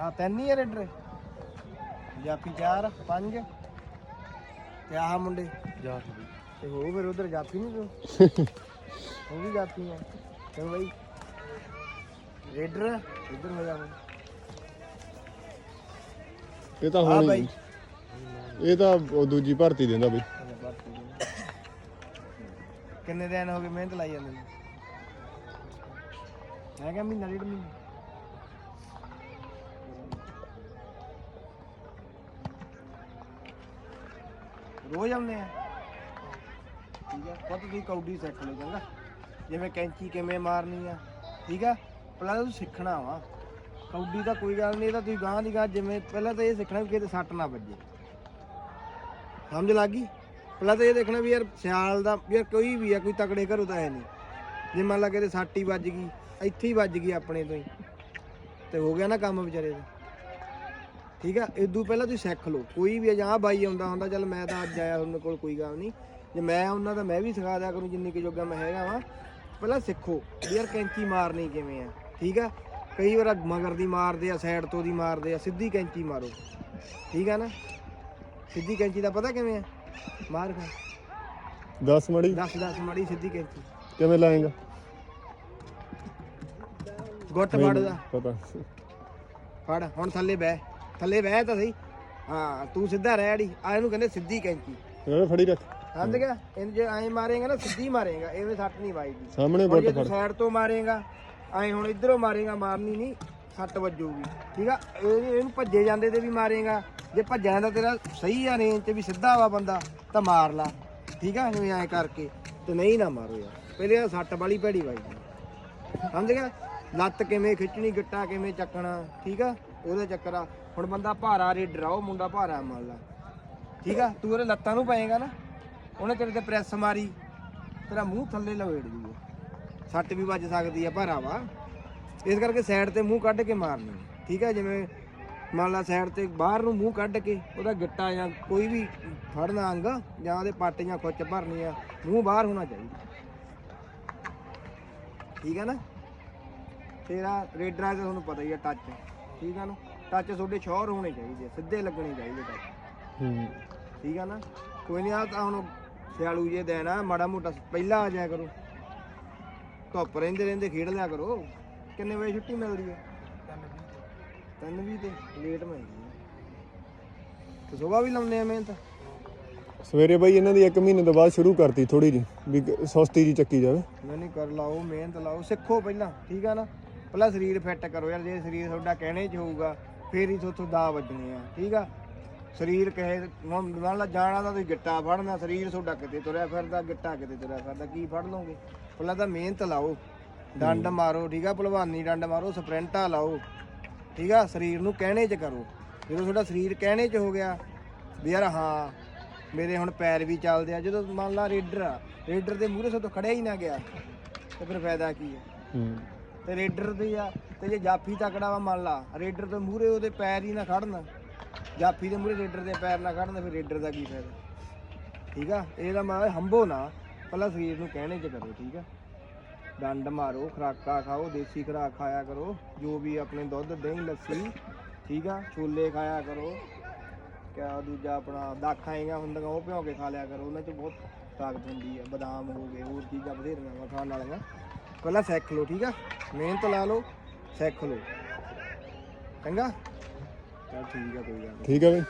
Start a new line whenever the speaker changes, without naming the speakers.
ਆ ਤਿੰਨ ਹੀ ਆ ਰੇਡਰ। ਜਾਫੀ ਚਾਰ ਪੰਜ। ਤੇ ਆਹ ਮੁੰਡੇ।
ਜਾ
ਤੇ ਹੋ ਫਿਰ ਉਧਰ ਜਾਫੀ ਨਹੀਂ ਤੂੰ? ਉਹ ਵੀ ਜਾਫੀ ਆ। ਤੇ ਬਈ। ਰੇਡਰ ਇੱਧਰ ਹੋ ਜਾ
ਇਹ ਤਾਂ
ਆ
ਹੁਣ
ਬਾਈ।
ਇਹ ਤਾਂ ਉਹ ਦੂਜੀ ਭਰਤੀ ਦਿੰਦਾ ਬਈ।
ਕਿੰਨੇ ਦਿਨ ਹੋ ਗਏ ਮਿਹਨਤ ਲਾਈ ਜਾਂਦੇ ਨੂੰ? ਮੈਂ ਕਿਹਾ ਮਹੀਨਾ ਡੇਢ ਮਹੀਨਾ। ਰੋਜ਼ ਆਉਂਦੇ ਆ। ਠੀਕ ਆ ਪੁੱਤ ਤੁਸੀਂ ਕੌਡੀ ਸਿੱਖ ਲਓ ਚੰਗਾ। ਜਿਵੇਂ ਕੈਂਚੀ ਕਿਵੇਂ ਮਾਰਨੀ ਆ, ਠੀਕ ਆ? ਪਹਿਲਾਂ ਤਾਂ ਸਿੱਖਣਾ ਵਾ। ਕੌਡੀ ਤਾਂ ਕੋਈ ਗੱਲ ਨਹੀਂ, ਇਹ ਤਾਂ ਤੁਸੀਂ ਗਾਂ ਦੀ ਗਾਂ ਜਿਵੇਂ ਪਹਿਲਾਂ ਤਾਂ ਇਹ ਸਿੱਖਣਾ ਵੀ ਕਿਤੇ ਸੱਟ ਨਾ ਵੱਜੇ। ਸਮਝ ਲੱਗ ਗਈ? ਪਹਿਲਾਂ ਤਾਂ ਇਹ ਦੇਖਣਾ ਵੀ ਯਾਰ ਸਿਆਲ ਦਾ, ਵੀ ਯਾਰ ਕੋਈ ਵੀ ਆ, ਕੋਈ ਤਕੜੇ ਘਰੋਂ ਤਾਂ ਹੈ ਨਹੀਂ। ਜੇ ਮੰਨ ਲਾ ਕਿਤੇ ਸੱਟ ਹੀ ਵੱਜ ਗਈ, ਇੱਥੇ ਹੀ ਵੱਜ ਗਈ ਆਪਣੇ ਤੋਂ ਹੀ। ਤੇ ਹੋ ਗਿਆ ਨਾ ਕੰਮ ਵਿਚਾਰੇ ਦਾ। ਠੀਕ ਆ ਇਦੋਂ ਪਹਿਲਾਂ ਤੁਸੀਂ ਸਿੱਖ ਲਓ। ਕੋਈ ਵੀ ਆ ਜਾਂ ਬਾਈ ਆਉਂਦਾ ਹੁੰਦਾ ਚੱਲ ਮੈਂ ਤਾਂ ਅੱਜ ਆਇਆ ਉਹਨਾਂ ਕੋਲ ਕੋਈ ਗੱਲ ਨਹੀਂ। ਜੇ ਮੈਂ ਉਹਨਾਂ ਦਾ ਮੈਂ ਵੀ ਸਿਖਾ ਦਿਆ ਕਰੂੰ ਜਿੰਨੀ ਕਿ ਜੋਗਾ ਮੈਂ ਹੈਗਾ ਵਾਂ। ਪਹਿਲਾਂ ਸਿੱਖੋ ਯਾਰ ਕੈਂਚੀ ਮਾਰਨੀ ਕਿਵੇਂ ਆ ਠੀਕ ਆ? ਕਈ ਵਾਰ ਮਗਰ ਦੀ ਮਾਰਦੇ ਆ ਸਾਈਡ ਤੋਂ ਦੀ ਮਾਰਦੇ ਆ ਸਿੱਧੀ ਕੈਂਚੀ ਮਾਰੋ। ਠੀਕ ਆ ਨਾ? ਸਿੱਧੀ ਕੈਂਚੀ ਦਾ ਪਤਾ ਕਿਵੇਂ ਆ? ਮਾਰ ਖਾ।
10 ਮੜੀ।
10 10 ਮੜੀ ਸਿੱਧੀ ਕੈਂਚੀ।
ਕਿਵੇਂ ਲਾਏਗਾ?
ਗੁੱਟ ਫੜਦਾ
ਪਤਾ।
ਫੜ ਹੁਣ ਥੱਲੇ ਬਹਿ। ਥੱਲੇ ਬਹਿ ਤਾਂ ਸਹੀ। ਹਾਂ ਤੂੰ ਸਿੱਧਾ ਰਹਿ ਅੜੀ। ਆ ਇਹਨੂੰ ਕਹਿੰਦੇ ਸਿੱਧੀ ਕੈਂਚੀ।
ਇਹ ਫੜੀ ਰੱਖ।
ਸਮਝ ਗਿਆ? ਇਹਨੂੰ ਜੇ ਐਂ ਮਾਰੇਗਾ ਨਾ ਸਿੱਧੀ ਮਾਰੇਗਾ। ਐਵੇਂ ਸੱਟ ਨਹੀਂ ਵੱਜਦੀ।
ਸਾਹਮਣੇ
ਹੁਣ ਤੂੰ
ਫੜ।
ਸਾਈਡ ਤੋਂ ਮਾਰੇਗਾ ਐਂ ਹੁਣ ਇਧਰੋਂ ਮਾਰੇਗਾ ਮਾਰਨੀ ਨਹੀਂ ਸੱਟ ਵੱਜੂਗੀ। ਠੀਕ ਆ? ਇਹ ਇਹਨੂੰ ਭੱਜੇ ਜਾਂਦੇ ਤੇ ਵੀ ਮਾਰੇਗਾ। ਜੇ ਭੱਜਿਆ ਦਾ ਤੇਰਾ ਸਹੀ ਆ ਰੇਂਜ ਤੇ ਵੀ ਸਿੱਧਾ ਵਾ ਬੰਦਾ ਤਾਂ ਮਾਰ ਲਾ। ਠੀਕ ਆ? ਜਿਵੇਂ ਐਂ ਕਰਕੇ। ਤੇ ਨਹੀਂ ਨਾ ਮਾਰੋ ਯਾਰ। ਪਹਿਲੇ ਆ ਸੱਟ ਵਾਲੀ ਭੈੜੀ ਵੱਜਦੀ। ਸਮਝ ਗਿਆ? ਲੱਤ ਕਿਵੇਂ ਖਿੱਚਣੀ ਗਿੱਟਾ ਕਿਵੇਂ ਚੱਕਣਾ। ਠੀਕ ਆ? ਉਹਦੇ ਚੱਕਰ ਆ। ਹੁਣ ਬੰਦਾ ਭਾਰਾ ਰੇਡਰ ਆ ਉਹ ਮੁੰਡਾ ਭਾਰਾ ਮੰਨ ਲਾ। ਠੀਕ ਆ? ਤੂੰ ਉਹਦੇ ਲੱਤਾਂ ਨੂੰ ਪਏਗਾ ਨਾ, ਉਹਨੇ ਤੇਰੇ ਤੇ ਪ੍ਰੈਸ ਮਾਰੀ, ਤੇਰਾ ਮੂੰਹ ਥੱਲੇ ਲਵੇੜ ਦੂਗਾ ਸੱਟ ਵੀ ਵੱਜ ਸਕਦੀ ਆ, ਭਾਰਾ ਵਾ। ਇਸ ਕਰਕੇ ਸਾਈਡ ਤੇ ਮੂੰਹ ਕੱਢ ਕੇ ਮਾਰਨੀ। ਠੀਕ ਆ? ਜਿਵੇਂ ਮੰਨ ਲਾ ਸਾਈਡ ਤੇ ਬਾਹਰ ਨੂੰ ਮੂੰਹ ਕੱਢ ਕੇ ਉਹਦਾ ਗਿੱਟਾ ਜਾਂ ਕੋਈ ਵੀ ਫੜਨਾ ਅੰਗ ਜਾਂ ਉਹਦੇ ਪੱਟ ਜਾਂ ਖੁੱਚ ਭਰਨੀ ਆ, ਮੂੰਹ ਬਾਹਰ ਹੋਣਾ ਚਾਹੀਦਾ। ਠੀਕ ਹੈ ਨਾ? ਤੇਰਾ ਰੇਡਰਾਂ ਦਾ ਤੁਹਾਨੂੰ ਪਤਾ ਹੀ ਆ ਟੱਚ ਠੀਕ ਆ ਨਾ? ਟੱਚ ਤੁਹਾਡੇ ਸ਼ੋਰ ਹੋਣੇ ਚਾਹੀਦੇ ਆ, ਸਿੱਧੇ ਲੱਗਣੇ ਚਾਹੀਦੇ ਟੱਚ
ਹੂੰ।
ਠੀਕ ਆ ਨਾ? ਕੋਈ ਨਹੀਂ ਆ ਤਾਂ ਹੁਣ ਸਿਆਲੂ ਜੇ ਦੇਣਾ ਮਾੜਾ ਮੋਟਾ ਪਹਿਲਾਂ ਆ ਜਾਇਆ ਕਰੋ। ਧੁੱਪ ਰਹਿੰਦੇ ਰਹਿੰਦੇ ਖੇਡ ਲਿਆ ਕਰੋ। ਕਿੰਨੇ ਵਜੇ ਛੁੱਟੀ ਮਿਲਦੀ ਹੈ 3:20 ਤੇ। ਲੇਟ ਮਿਲਦੀ ਹੈ ਤੇ ਸੁਬਾਹ ਵੀ ਲਾਉਂਦੇ ਆ ਮਿਹਨਤ?
ਸਵੇਰੇ ਬਾਈ ਇਹਨਾਂ ਦੀ 1 ਮਹੀਨੇ ਤੋਂ ਬਾਅਦ ਸ਼ੁਰੂ ਕਰਤੀ ਥੋੜੀ ਜੀ ਵੀ ਗ- ਸੁਸਤੀ ਜੀ ਚੱਕੀ ਜਾਵੇ।
ਨਹੀਂ ਨਹੀਂ ਕਰ ਲਾਓ ਮਿਹਨਤ ਲਾਓ ਸਿੱਖੋ ਪਹਿਲਾਂ ਠੀਕ ਆ ਨਾ? ਪਹਿਲਾਂ ਸਰੀਰ ਫਿੱਟ ਕਰੋ ਯਾਰ ਜੇ ਸਰੀਰ ਤੁਹਾਡਾ ਕਹਿਣੇ 'ਚ ਹੋਊਗਾ ਫੇਰ ਹੀ ਤੁਹਾਥੋਂ ਦਾ ਵੱਜਣੇ ਆ ਠੀਕ ਆ? ਸਰੀਰ ਕਹੇ ਹੁਣ ਮੰਨ ਲਾ ਜਾਣਾ ਤਾਂ ਤੁਸੀਂ ਗਿੱਟਾ ਫੜਨਾ ਸਰੀਰ ਤੁਹਾਡਾ ਕਿਤੇ ਤੁਰਿਆ ਫਿਰਦਾ ਗਿੱਟਾ ਕਿਤੇ ਤੁਰਿਆ ਫਿਰਦਾ ਕੀ ਫੜ ਲਓਗੇ? ਪਹਿਲਾਂ ਤਾਂ ਮਿਹਨਤ ਲਾਓ ਡੰਡ ਮਾਰੋ ਠੀਕ ਆ? ਭਲਵਾਨੀ ਡੰਡ ਮਾਰੋ ਸਪ੍ਰਿੰਟਾਂ ਲਾਓ ਠੀਕ ਆ? ਸਰੀਰ ਨੂੰ ਕਹਿਣੇ 'ਚ ਕਰੋ। ਜਦੋਂ ਤੁਹਾਡਾ ਸਰੀਰ ਕਹਿਣੇ 'ਚ ਹੋ ਗਿਆ ਵੀ ਯਾਰ ਹਾਂ ਮੇਰੇ ਹੁਣ ਪੈਰ ਵੀ ਚੱਲਦੇ ਆ ਜਦੋਂ ਮੰਨ ਲਾ ਰੇਡਰ ਆ ਰੇਡਰ ਦੇ ਮੂਹਰੇ ਤੋਂ ਖੜਿਆ ਹੀ ਨਾ ਗਿਆ ਤੇ ਫਿਰ ਫਾਇਦਾ ਕੀ ਹੈ
ਹੂੰ।
ਤੇ ਰੇਡਰ ਦੇ ਆ, ਤੇ ਜੇ ਜਾਫੀ ਤਕੜਾ ਵਾ ਮੰਨ ਲਾ, ਰੇਡਰ ਦੇ ਮੂਹਰੇ ਉਹਦੇ ਪੈਰ ਹੀ ਨਾ ਖੜਨ। ਜਾਫੀ ਦੇ ਮੂਹਰੇ ਰੇਡਰ ਦੇ ਪੈਰ ਨਾ ਖੜਨ ਫਿਰ ਰੇਡਰ ਦਾ ਕੀ ਫਾਇਦਾ? ਠੀਕ ਆ? ਇਹਦਾ ਮੈਂ ਹੰਬੋ ਨਾ ਪਹਿਲਾਂ ਸਰੀਰ ਨੂੰ ਕਹਿਣੇ ਚ ਕਰੋ, ਠੀਕ ਆ? ਡੰਡ ਮਾਰੋ, ਖਰਾਕਾ ਖਾਓ, ਦੇਸੀ ਖਰਾਕ ਖਾਇਆ ਕਰੋ, ਜੋ ਵੀ ਆਪਣੇ ਦੁੱਧ, ਦਹੀਂ, ਲੱਸੀ, ਠੀਕ ਆ? ਛੋਲੇ ਖਾਇਆ ਕਰੋ। ਕਿਆ ਦੂਜਾ ਆਪਣਾ, ਦਾਖਾਂ ਆਈਆਂ ਹੁੰਦੀਆਂ, ਉਹ ਭਿਓ ਕੇ ਖਾ ਲਿਆ ਕਰੋ। ਉਹਨਾਂ ਚ ਬਹੁਤ ਤਾਕਤ ਹੁੰਦੀ ਆ, ਬਦਾਮ ਹੋ ਗਏ, ਹੋਰ ਚੀਜ਼ਾਂ ਬਥੇਰੀਆਂ ਵਾ, ਖਾਣ ਵਾਲੀਆਂ। ਪਹਿਲਾਂ ਸਿੱਖ ਲਓ ਠੀਕ ਆ? ਮਿਹਨਤ ਲਾ ਲਓ ਸਿੱਖ ਲਓ ਚੰਗਾ? ਚਲ ਠੀਕ ਆ, ਕੋਈ ਗੱਲ ਨੀ।
ਠੀਕ ਹੈ ਬਾਈ।